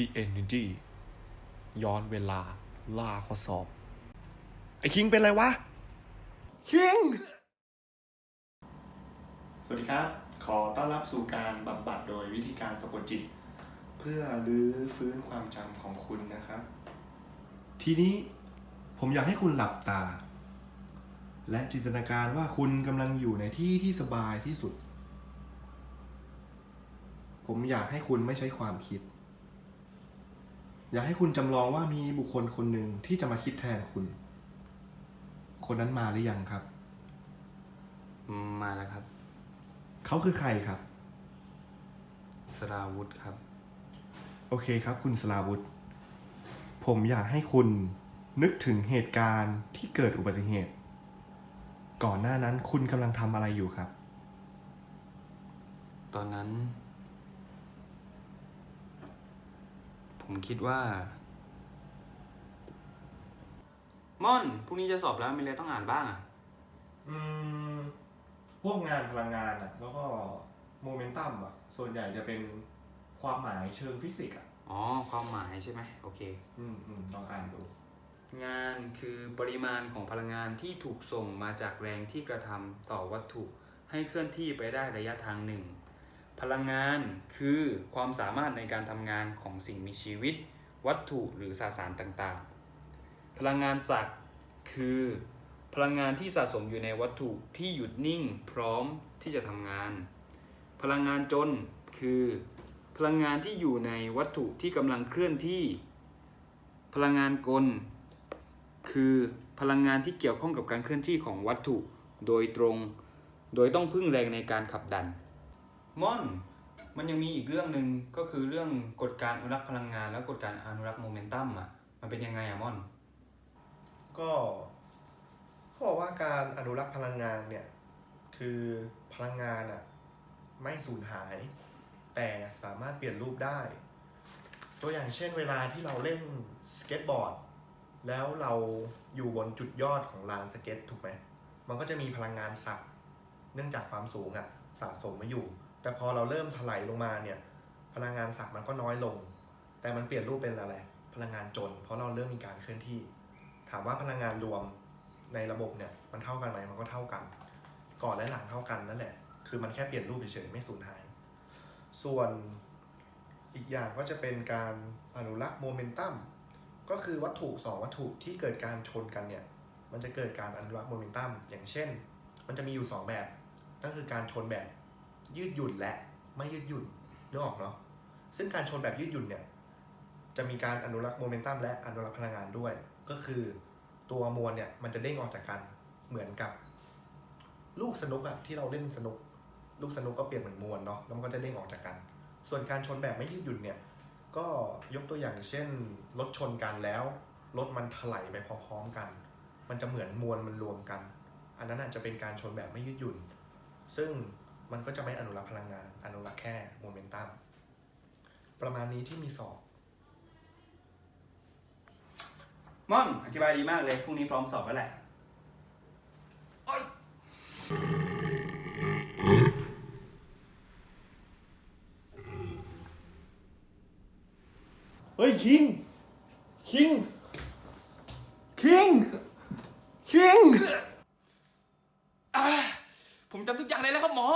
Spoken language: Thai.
The Energy ย้อนเวลา ล่าข้อสอบ ไอ้คิงเป็นไรวะ คิง สวัสดีครับ ขอต้อนรับสู่การบำบัดโดยวิธีการสะกดจิต เพื่อรื้อฟื้นความจำของคุณนะครับ ทีนี้ผมอยากให้คุณหลับตา และจินตนาการว่าคุณกำลังอยู่ในที่ที่สบายที่สุด ผมอยากให้คุณไม่ใช้ความคิด อยากให้คุณจำลองว่ามีบุคคลคนหนึ่งที่จะมาคิดแทนคุณ คนนั้นมาหรือยังครับมาแล้วครับ เขาคือใครครับ สราวุธครับ โอเคครับ คุณสลาวุธ ผมอยากให้คุณนึกถึงเหตุการณ์ที่เกิดอุบัติเหตุ ก่อนหน้านั้นคุณกำลังทำอะไรอยู่ครับ ตอนนั้น ผมคิดว่าม่อนพรุ่งนี้จะสอบแล้วมีอะไรต้องอ่านบ้างอะ อืม พวกงานพลังงานอะแล้วก็โมเมนตัมอะส่วนใหญ่จะเป็นความหมายเชิงฟิสิกส์อะอ๋อ ความหมายใช่ไหมโอเค อืมอืมลองอ่านดู งานคือปริมาณของพลังงานที่ถูกส่งมาจากแรงที่กระทำต่อวัตถุ ให้เคลื่อนที่ไปได้ระยะทางหนึ่ง พลังงานคือความสามารถในการทำงานของสิ่งมีชีวิต วัตถุหรือสสารต่างๆ พลังงานสักด์คือ พลังงานที่สะสมอยู่ในวัตถุที่หยุดนิ่งพร้อมที่จะทำงาน พลังงานจนคือ พลังงานที่อยู่ในวัตถุที่กำลังเคลื่อนที่ พลังงานกล คือพลังงานที่เกี่ยวข้องกับการเคลื่อนที่ของวัตถุโดยตรง โดยต้องพึ่งแรงในการขับดัน ม่อนมันยังมีอีกเรื่องหนึ่งก็คือเรื่องกฎการอนุรักษ์พลังงาน และกฎการอนุรักษ์โมเมนตัมอะมันเป็นยังไงอะม่อน ก็เขาบอกว่าการอนุรักษ์พลังงานเนี่ยคือพลังงานอะไม่สูญหาย แต่สามารถเปลี่ยนรูปได้ ตัวอย่างเช่นเวลาที่เราเล่นสเก็ตบอร์ดแล้วเราอยู่บนจุดยอดของลานสเก็ตถูกไหมมันก็จะมีพลังงานสับเนื่องจากความสูงอะสะสมมาอยู่ แต่พอเราเริ่มถลายลงมาเนี่ยพลังงานสับมันก็น้อยลง แต่มันเปลี่ยนรูปเป็นอะไร พลังงานจน เพราะเราเริ่มมีการเคลื่อนที่ ถามว่าพลังงานรวมในระบบเนี่ยมันเท่ากันไหมมันก็เท่ากัน ก่อนและหลังเท่ากันนั่นแหละ คือมันแค่เปลี่ยนรูปเฉยๆไม่สูญหาย ส่วนอีกอย่างก็จะเป็นการอนุรักษ์โมเมนตัมก็คือวัตถุสองวัตถุที่เกิดการชนกันเนี่ยมันจะเกิดการอนุรักษ์โมเมนตัมอย่างเช่น มันจะมีอยู่สองแบบก็คือการชนแบบ ยืดหยุ่นและไม่ยืดหยุ่นนึกออกเนาะซึ่งการชนแบบยืดหยุ่นเนี่ยจะมีการอนุรักษ์โมเมนตัมและอนุรักษ์พลังงานด้วย ก็คือตัวมวลเนี่ยมันจะเด้งออกจากกันเหมือนกับ ลูกสนุกอะที่เราเล่นสนุก ลูกสนุกก็เปลี่ยนเหมือนมวลเนาะแล้วมันก็จะเด้งออกจากกัน ส่วนการชนแบบไม่ยืดหยุ่นเนี่ยก็ยกตัวอย่างเช่นรถชนกันแล้วรถมันถลายไปพร้อมๆกัน มันจะเหมือนมวลมันรวมกัน อันนั้นอาจจะเป็นการชนแบบไม่ยืดหยุ่น ซึ่ง มันก็จะไม่อนุรักษ์พลังงาน อนุรักษ์แค่โมเมนตัม ประมาณนี้ที่มีสอบ ม่อนอธิบายดีมากเลย พรุ่งนี้พร้อมสอบแล้วแหละ เฮ้ย คิง คิง คิง คิง ผมจำทุกอย่างได้แล้วครับหมอ